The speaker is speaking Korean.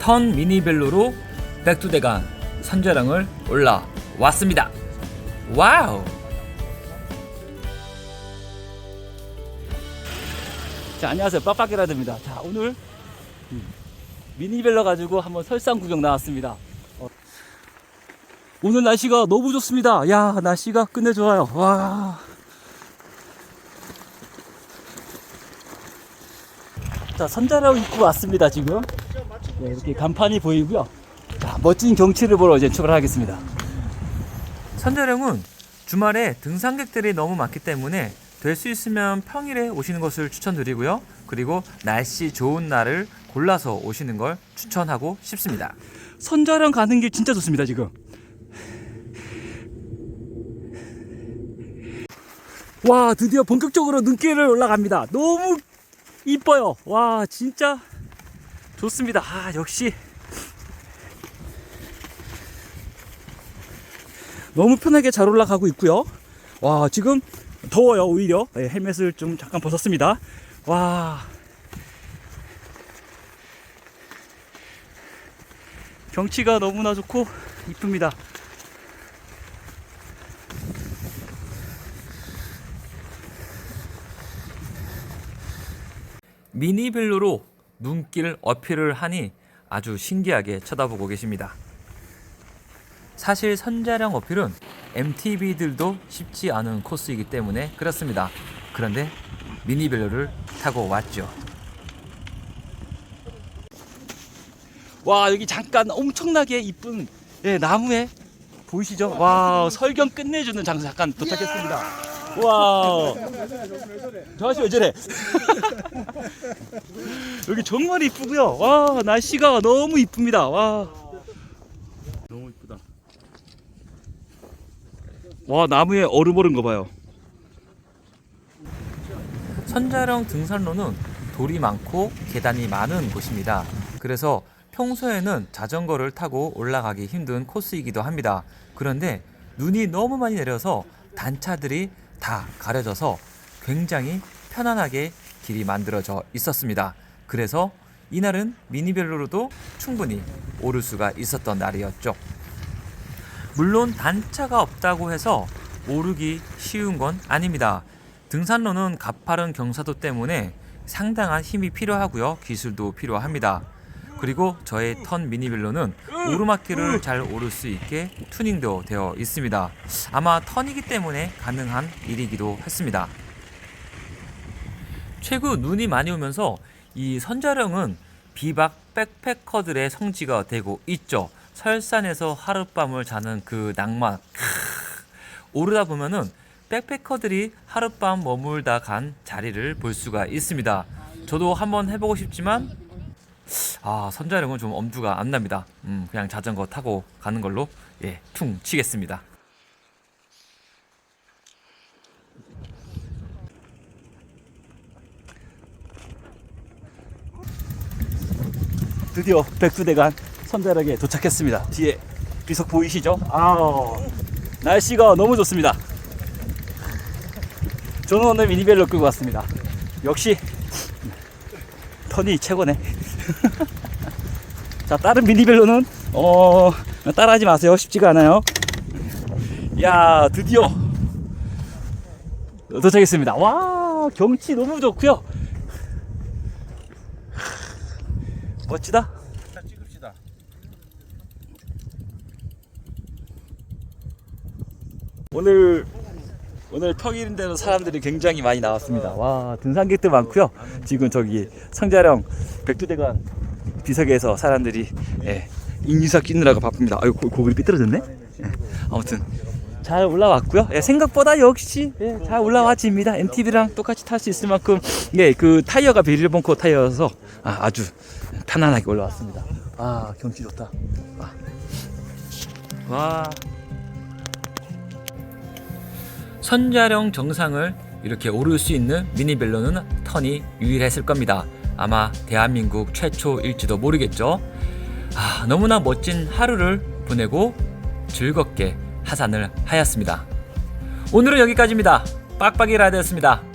턴 미니벨로로 백두대간 선자령을 올라왔습니다. 와우! 자, 안녕하세요. 빡빡이라드입니다. 자, 오늘 음, 미니벨러 가지고 한번 설상 구경 나왔습니다. 어, 오늘 날씨가 너무 좋습니다. 야, 날씨가 끝내 좋아요. 와. 자, 선자령 입구 왔습니다, 지금. 네, 이렇게 간판이 보이고요. 자, 멋진 경치를 보러 이제 출발하겠습니다. 선자령은 주말에 등산객들이 너무 많기 때문에 될 수 있으면 평일에 오시는 것을 추천드리고요. 그리고 날씨 좋은 날을 골라서 오시는 걸 추천하고 싶습니다. 선자령 가는 길 진짜 좋습니다, 지금. 와, 드디어 본격적으로 눈길을 올라갑니다. 너무 이뻐요. 와, 진짜 좋습니다. 아, 역시. 너무 편하게 잘 올라가고 있고요. 와, 지금 더워요, 오히려. 네, 헬멧을 좀 잠깐 벗었습니다. 와. 경치가 너무나 좋고 이쁩니다. 미니벨로로 눈길 어필을 하니 아주 신기하게 쳐다보고 계십니다. 사실 선자령 어필은 MTB들도 쉽지 않은 코스이기 때문에 그렇습니다. 그런데 미니벨로를 타고 왔죠. 와 여기 잠깐 엄청나게 이쁜 예, 나무에 보이시죠? 와 설경 끝내주는 장소 잠깐 도착했습니다. 와, 저 아저씨 왜 저래? 여기 정말 이쁘고요. 와 날씨가 너무 이쁩니다. 와 너무 이쁘다. 와 나무에 얼음 오른 거 봐요. 선자령 등산로는 돌이 많고 계단이 많은 곳입니다. 그래서 평소에는 자전거를 타고 올라가기 힘든 코스이기도 합니다. 그런데 눈이 너무 많이 내려서 단차들이 다 가려져서 굉장히 편안하게 길이 만들어져 있었습니다. 그래서 이날은 미니벨로로도 충분히 오를 수가 있었던 날이었죠. 물론 단차가 없다고 해서 오르기 쉬운 건 아닙니다. 등산로는 가파른 경사도 때문에 상당한 힘이 필요하고요. 기술도 필요합니다. 그리고 저의 턴 미니빌로는 오르막길을 잘 오를 수 있게 튜닝도 되어 있습니다. 아마 턴이기 때문에 가능한 일이기도 했습니다. 최근 눈이 많이 오면서 이 선자령은 비박 백패커들의 성지가 되고 있죠. 설산에서 하룻밤을 자는 그 낭만. 크, 오르다 보면은 백패커들이 하룻밤 머물다 간 자리를 볼 수가 있습니다. 저도 한번 해보고 싶지만 아 선자령은 좀 엄두가 안 납니다. 음, 그냥 자전거 타고 가는 걸로 예, 퉁 치겠습니다. 드디어 백두대간 선자락에 도착했습니다. 뒤에 비석 보이시죠? 아, 날씨가 너무 좋습니다. 저는 오늘 미니벨로 끌고 왔습니다. 역시 턴이 최고네. 자, 다른 미니벨로는 어 따라하지 마세요. 쉽지가 않아요. 야, 드디어 도착했습니다. 와, 경치 너무 좋고요. 멋지다. 오늘 오늘 평일인데도 사람들이 굉장히 많이 나왔습니다. 와 등산객들 많고요. 지금 저기 성자령 백두대간 비석에서 사람들이 예, 인유사 끼느라고 바쁩니다. 아유 고, 고글이 삐뚤어졌네. 예, 아무튼 잘 올라왔고요. 예, 생각보다 역시 예, 잘 올라왔집니다. MTB랑 똑같이 탈 수 있을 만큼 예, 그 타이어가 베릴봉코 타이어여서 아, 아주 편안하게 올라왔습니다. 아 경치 좋다. 와. 와. 선자령 정상을 이렇게 오를 수 있는 미니벨로는 턴이 유일했을 겁니다. 아마 대한민국 최초일지도 모르겠죠. 아, 너무나 멋진 하루를 보내고 즐겁게 하산을 하였습니다. 오늘은 여기까지입니다. 빡빡이 라디오였습니다.